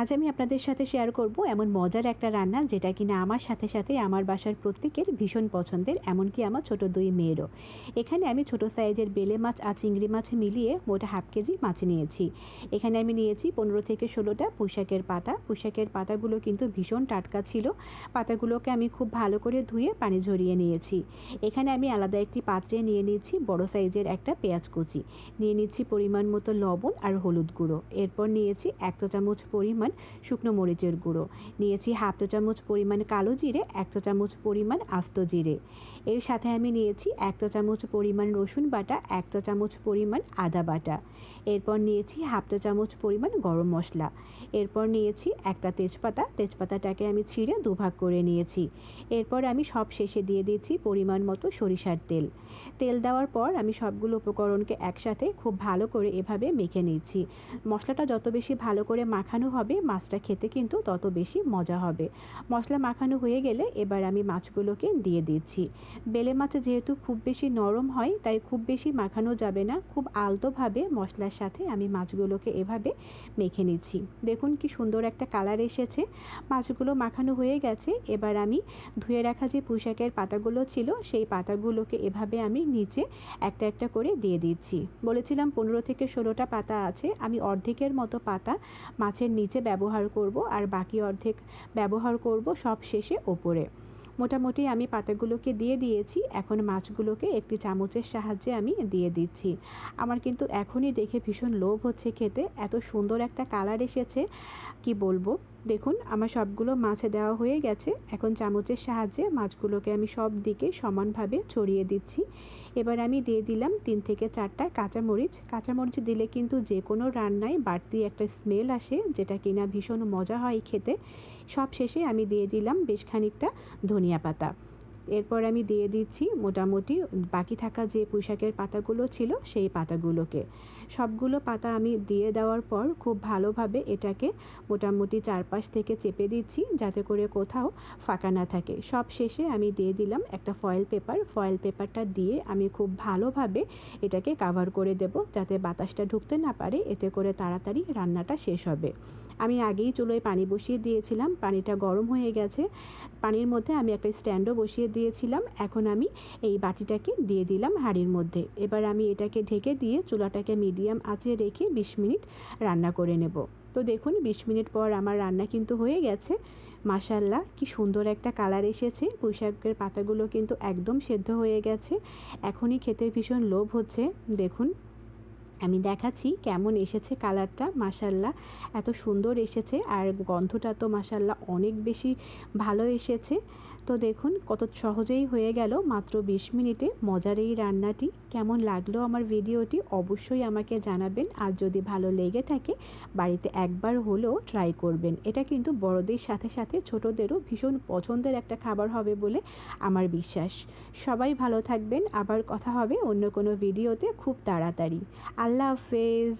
আজ আমি আপনাদের সাথে শেয়ার করব এমন মজার একটা রান্না যেটা কিনা আমার সাথে সাথে আমার বাসার প্রত্যেকের ভীষণ পছন্দের, এমনকি আমার ছোট দুই মেয়েরও। এখানে আমি ছোট সাইজের বেলে মাছ আর চিংড়ি মাছ মিলিয়ে মোটা হাফ কেজি মাছ নিয়েছি। এখানে আমি নিয়েছি পনেরো থেকে ষোলোটা পুঁশাকের পাতা। পুঁশাকের পাতাগুলো কিন্তু ভীষণ টাটকা ছিল। পাতাগুলোকে আমি খুব ভালো করে ধুয়ে পানি ঝরিয়ে নিয়েছি। এখানে আমি আলাদা একটি পাত্রে নিয়ে নিচ্ছি বড় সাইজের একটা পেঁয়াজ কুচি। নিয়ে নিচ্ছি পরিমাণ মতো লবণ আর হলুদ গুঁড়ো। এরপর নিয়েছি এক চামচ পরিমাণ শুকনো মরিচের গুঁড়ো। নিয়েছি হাফ চা চামচ পরিমাণ কালো জিরে, এক চা চামচ পরিমাণ আস্ত জিরে। এর সাথে আমি নিয়েছি এক চা চামচ পরিমাণ রসুন বাটা, এক চা চামচ পরিমাণ আদা বাটা। এরপর নিয়েছি হাফ চা চামচ পরিমাণ গরম মশলা। এরপর নিয়েছি একটা তেজপাতা, তেজপাতাটাকে আমি ছিঁড়ে দুভাগ করে নিয়েছি। এরপর আমি সব শেষে দিয়ে দিচ্ছি পরিমাণ মতো সরিষার তেল। তেল দেওয়ার পর আমি সবগুলো উপকরণকে একসাথে খুব ভালো করে এভাবে মেখে নিচ্ছি। মশলাটা যত বেশি ভালো করে মাখানো হবে মাছটা খেতে কিন্তু তত বেশি মজা হবে। মশলা মাখানো হয়ে গেলে এবার আমি মাছগুলোকে দিয়ে দিচ্ছি। বেলে মাছ যেহেতু খুব বেশি নরম হয়, তাই খুব বেশি মাখানো যাবে না। খুব আলতোভাবে মশলার সাথে আমি মাছগুলোকে এভাবে মেখে নিচ্ছি। দেখুন কি সুন্দর একটা কালার এসেছে। মাছগুলো মাখানো হয়ে গেছে। এবার আমি ধুয়ে রাখা যে পুঁশাকের পাতাগুলো ছিল, সেই পাতাগুলোকে এভাবে আমি নিচে একটা একটা করে দিয়ে দিচ্ছি। বলেছিলাম পনেরো থেকে ষোলোটা পাতা আছে। আমি অর্ধেকের মতো পাতা মাছের নিচে ব্যবহার করব আর বাকি অর্ধেক ব্যবহার করব সব শেষে ওপরে। মোটামুটি আমি পাতাগুলোকে দিয়ে দিয়েছি, এখন মাছগুলোকে একটি চামচের সাহায্যে আমি দিয়ে দিচ্ছি। আমার কিন্তু এখনই দেখে ভীষণ লোভ হচ্ছে খেতে, এত সুন্দর একটা কালার এসেছে, কি বলব? দেখুন, আমার সবগুলো মাছে দেওয়া হয়ে গেছে। এখন চামচের সাহায্যে মাছগুলোকে আমি সব দিকে সমানভাবে ছড়িয়ে দিচ্ছি। এবার আমি দিয়ে দিলাম তিন থেকে চারটা কাঁচামরিচ। কাঁচামরিচ দিলে কিন্তু যে কোনো রান্নায় বাড়তি একটা স্মেল আসে, যেটা কিনা ভীষণ মজা হয় খেতে। সব শেষে আমি দিয়ে দিলাম বেশ খানিকটা ধনিয়া পাতা। এরপর আমি দিয়ে দিচ্ছি মোটামুটি বাকি থাকা যে পুঁশাকের পাতাগুলো ছিল সেই পাতাগুলোকে। সবগুলো পাতা আমি দিয়ে দেওয়ার পর খুব ভালোভাবে এটাকে মোটামুটি চারপাশ থেকে চেপে দিচ্ছি যাতে করে কোথাও ফাঁকা না থাকে। সব শেষে আমি দিয়ে দিলাম একটা ফয়েল পেপার ফয়েল পেপারটা দিয়ে আমি খুব ভালোভাবে এটাকে কাভার করে দেব যাতে বাতাসটা ঢুকতে না পারে। এতে করে তাড়াতাড়ি রান্নাটা শেষ হবে। আমি আগেই চুলোয় পানি বসিয়ে দিয়েছিলাম। পানিটা গরম হয়ে গেছে। পানির মধ্যে আমি একটা স্ট্যান্ডও বসিয়ে দিয়েছিলাম, এখন আমি এই বাটিটাকে দিয়ে দিলাম হাঁড়ির মধ্যে। এবার আমি এটাকে ঢেকে দিয়ে চুলাটাকে মিডিয়াম আঁচে রেখে বিশ মিনিট রান্না করে নেব। তো দেখুন, বিশ মিনিট পর আমার রান্না কিন্তু হয়ে গেছে। মাসাল্লাহ কি সুন্দর একটা কালার এসেছে। পুঁইশাকের পাতাগুলো কিন্তু একদম সেদ্ধ হয়ে গেছে। এখনই খেতে ভীষণ লোভ হচ্ছে। দেখুন আমি দেখাচ্ছি কেমন এসেছে কালারটা মাসাল্লাহ এত সুন্দর এসেছে আর গন্ধটা তো মাসাল্লাহ অনেক বেশি ভালো এসেছে। তো দেখুন কত সহজেই হয়ে গেল, মাত্র বিশ মিনিটে মজার এই রান্নাটি। কেমন লাগল আমার ভিডিওটি অবশ্যই আমাকে জানাবেন। আর যদি ভালো লেগে থাকে, বাড়িতে একবার হলেও ট্রাই করবেন। এটা কিন্তু বড়দের সাথে সাথে ছোটদেরও ভীষণ পছন্দের একটা খাবার হবে বলে আমার বিশ্বাস। সবাই ভালো থাকবেন। আবার কথা হবে অন্য কোনো ভিডিওতে খুব তাড়াতাড়ি। আল্লাহ হাফেজ